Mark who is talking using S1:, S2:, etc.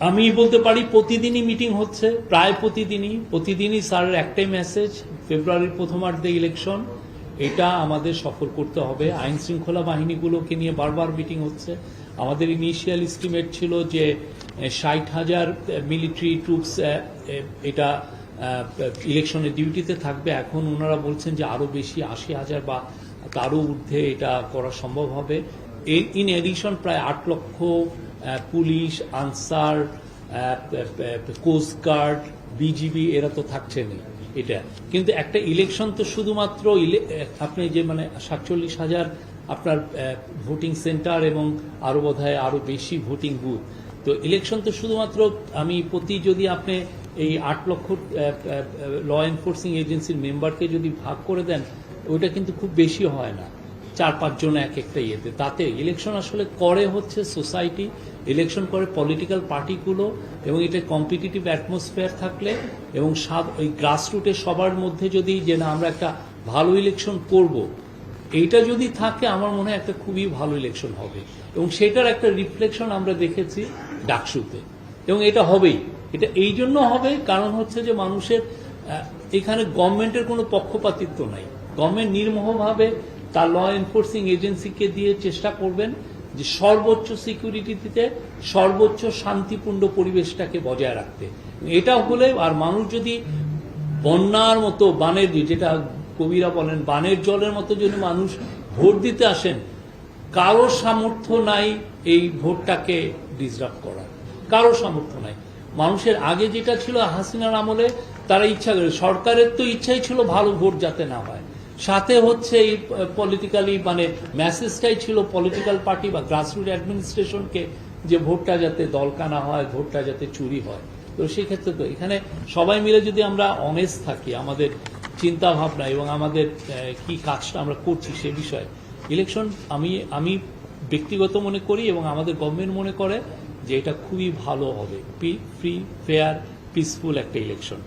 S1: আমি বলতে পারি প্রতিদিনই মিটিং হচ্ছে, প্রায় প্রতিদিনই। প্রতিদিনই স্যারের একটাই মেসেজ ফেব্রুয়ারির প্রথমার্ধে ইলেকশন এটা আমাদের সফল করতে হবে। আইন শৃঙ্খলা বাহিনীগুলোকে নিয়ে বারবার মিটিং হচ্ছে। আমাদের ইনিশিয়াল এস্টিমেট ছিল যে ষাট হাজার মিলিটারি ট্রুপস এটা ইলেকশনের ডিউটিতে থাকবে। এখন ওনারা বলছেন যে আরও বেশি, আশি হাজার বা তারও ঊর্ধ্বে এটা করা সম্ভব হবে। ইন এডিশন প্রায় আট লক্ষ পুলিশ, আনসার কোস্টগার্ড বিজিবি এরা তো থাকছেনই, এটা। কিন্তু একটা ইলেকশন তো শুধুমাত্র আপনি যে মানে সাতচল্লিশ হাজার আপনার ভোটিং সেন্টার এবং আরও বোধহয় আরও বেশি ভোটিং বুথ তো ইলেকশন তো শুধুমাত্র আমি প্রতি যদি আপনি এই আট লক্ষ ল এনফোর্সিং এজেন্সির মেম্বারকে যদি ভাগ করে দেন, ওইটা কিন্তু খুব বেশি হয় না। চার পাঁচজন এক একটা ইয়েতে। তাতে ইলেকশন আসলে করে হচ্ছে সোসাইটি ইলেকশন করে পলিটিক্যাল পার্টিগুলো এবং এটা কম্পিটিটিভ অ্যাটমসফিয়ার থাকলে এবং ওই গ্রাসরুটে সবার মধ্যে যদি যে না আমরা একটা ভালো ইলেকশন করব, এইটা যদি থাকে আমার মনে হয় একটা খুবই ভালো ইলেকশন হবে। এবং সেটার একটা রিফ্লেকশন আমরা দেখেছি ডাকসুতে। এবং এটা হবেই। এটা এই জন্য হবে কারণ হচ্ছে যে মানুষের এখানে গভর্নমেন্টের কোনো পক্ষপাতিত্ব নাই। গভর্নমেন্ট নির্মোহভাবে তার ল এনফোর্সিং এজেন্সিকে দিয়ে চেষ্টা করবেন যে সর্বোচ্চ সিকিউরিটি দিতে সর্বোচ্চ শান্তিপূর্ণ পরিবেশটাকে বজায় রাখতে। এটা হলে আর মানুষ যদি বন্যার মতো বানের যেটা কবিরা বলেন বানের জলের মতো যদি মানুষ ভোট দিতে আসেন, কারও সামর্থ্য নাই এই ভোটটাকে ডিসরাপ্ট করার। কারও সামর্থ্য নাই। মানুষের আগে যেটা ছিল হাসিনার আমলে, তারা ইচ্ছা করে, সরকারের তো ইচ্ছাই ছিল ভালো ভোট যাতে না হয়। সাথে হচ্ছে এই পলিটিক্যালি মানে মেসেজটাই ছিল পলিটিক্যাল পার্টি বা গ্রাসরুট অ্যাডমিনিস্ট্রেশনকে যে ভোটটা যাতে দলকানা হয়, ভোটটা যাতে চুরি হয়। তো সেক্ষেত্রে তো এখানে সবাই মিলে যদি আমরা অনেস্ট থাকি, আমাদের চিন্তা ভাবনা এবং আমাদের কি কাজটা আমরা করছি সে বিষয়ে ইলেকশন আমি আমি ব্যক্তিগত মনে করি এবং আমাদের গভর্নমেন্ট মনে করে যে এটা খুবই ভালো হবে। ফ্রি ফেয়ার পিসফুল একটা ইলেকশন